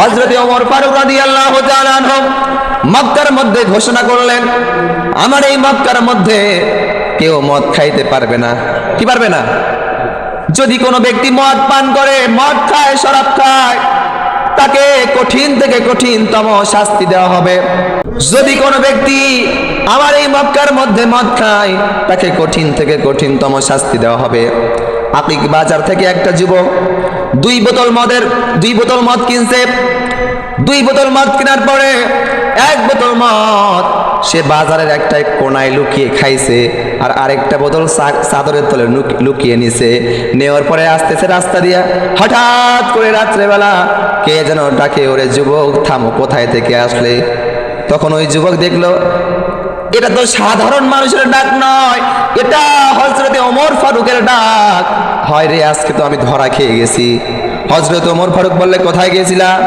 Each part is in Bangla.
হজরত ওমর ফারুক রাদিয়াল্লাহু তাআলা মক্কার মধ্যে ঘোষণা করলেন, আমার এই মক্কার মধ্যে কেউ মদ খাইতে পারবে না। কি পারবে না? যদি কোনো ব্যক্তি মদ পান করে, মদ খায়, শরাব খায়, তাকে কঠিন থেকে কঠিনতম শাস্তি দেওয়া হবে। যদি কোনো ব্যক্তি আমার এই মক্কার মধ্যে মদ খায়, তাকে কঠিন থেকে কঠিনতম শাস্তি দেওয়া হবে। আকিক বাজার থেকে একটা যুবক দুই বোতল মদের, দুই বোতল মদ কিনছে। দুই বোতল মদ কেনার পরে এক বোতল মদ সে বাজারের একটা কোনায় লুকিয়ে খাইছে আর আরেকটা বোতল চাদরের তলে লুক- লুকিয়ে নিছে। নেওয়ার পরে আসতেছে রাস্তা দিয়া। হঠাৎ করে রাত্রেবেলা কে যেন ডাকে, ওরে যুবক, থামো, কোথায় থেকে আসলে? তখন ওই যুবক দেখল এটা তো সাধারণ মানুষের ডাক নয় এটা হজরতে ওমর ফারুকের ডাক। হয় রে আজকে তো আমি ধরা খেয়ে গেছি। হজরত ওমর ফারুক বললে কোথায় গিয়েছিলাম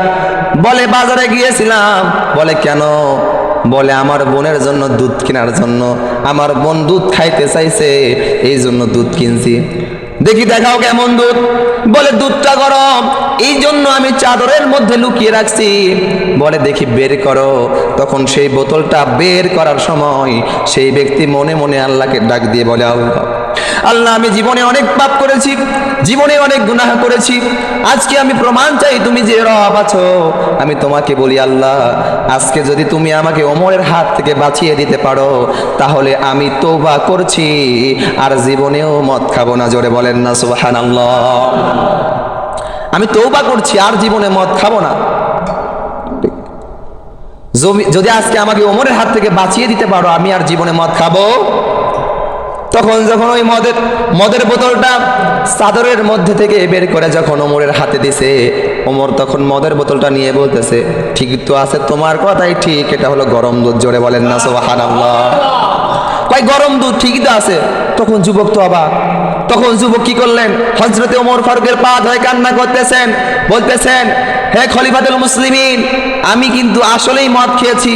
বলে বাজারে গিয়েছিলাম। বলে কেন? বলে আমার বোনের জন্য দুধ কেনার জন্য। আমার বোন দুধ খাইতে চাইছে এই জন্য দুধ কিনছি। দেখি দেখাও কেমন দুধ। বলে, দুধটা গরম। এই জন্য আমি চাদরের মধ্যে লুকিয়ে রাখছি। বলে, দেখি বের করো। তখন সেই বোতলটা বের করার সময় সেই ব্যক্তি মনে মনে আল্লাহকে ডাক দিয়ে বলে, আল্লাহ আল্লাহ, আমি জীবনে অনেক পাপ করেছি, জীবনে অনেক গুনাহ করেছি। আজকে আমি প্রমাণ চাই তুমি যে রব আছো। আমি তোমাকে বলি, আল্লাহ, আজকে যদি তুমি আমাকে ওমরের হাত থেকে বাঁচিয়ে দিতে পারো, তাহলে আমি তোবা করছি, আর জীবনেও মদ খাব না। জোরে বলেন না সুবাহান আমি তৌবা করছি, আর জীবনে মদ খাব না। যদি আজকে আমাকে ওমরের হাত থেকে বাঁচিয়ে দিতে পারো, আমি আর জীবনে মদ খাব। তখন যখন ওই মদের মদের বোতলটা চাদরের মধ্যে থেকে বের করে যখন ওমরের হাতে দিছে, ওমর তখন মদের বোতলটা নিয়ে বলতেছে, ঠিক তো আছে, তোমার কথাই ঠিক, এটা হলো গরম দুধ। জোরে বলেন না সোহান কয়, গরম দুধ ঠিকই তো আছে। তখন যুবক তো অবাক। তখন যুবক কি করলেন? হজরতে ওমর ফারুকের পা ধরে কান্না করতেছেন বলতেছেন হে খলিফাতুল মুসলিমিন আমি কিন্তু আসলেই মদ খেয়েছি।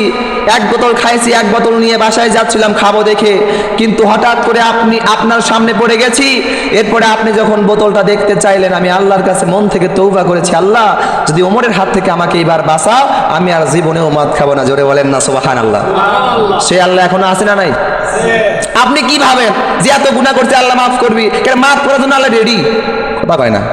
এক বোতল খাইছি এক বোতল নিয়ে বাসায় যাচ্ছিলাম খাব দেখে। কিন্তু হঠাৎ করে আপনি আপনার সামনে পড়ে গেছি। এরপরে আপনি যখন বোতলটা দেখতে চাইলেন আমি আল্লাহর কাছে মন থেকে তৌবা করেছি আল্লাহ যদি ওমরের হাত থেকে আমাকে এবার বাঁচাও আমি আর জীবনেও মদ খাব না। জোরে বলেন না সুবাহান আল্লাহ সে আল্লাহ এখনও আছে না নাই? আপনি কি ভাবেন যে এত গুণা করছে আল্লাহ মাফ করবি। কেন মাফ করার জন্য আল্লাহ রেডি কয় না।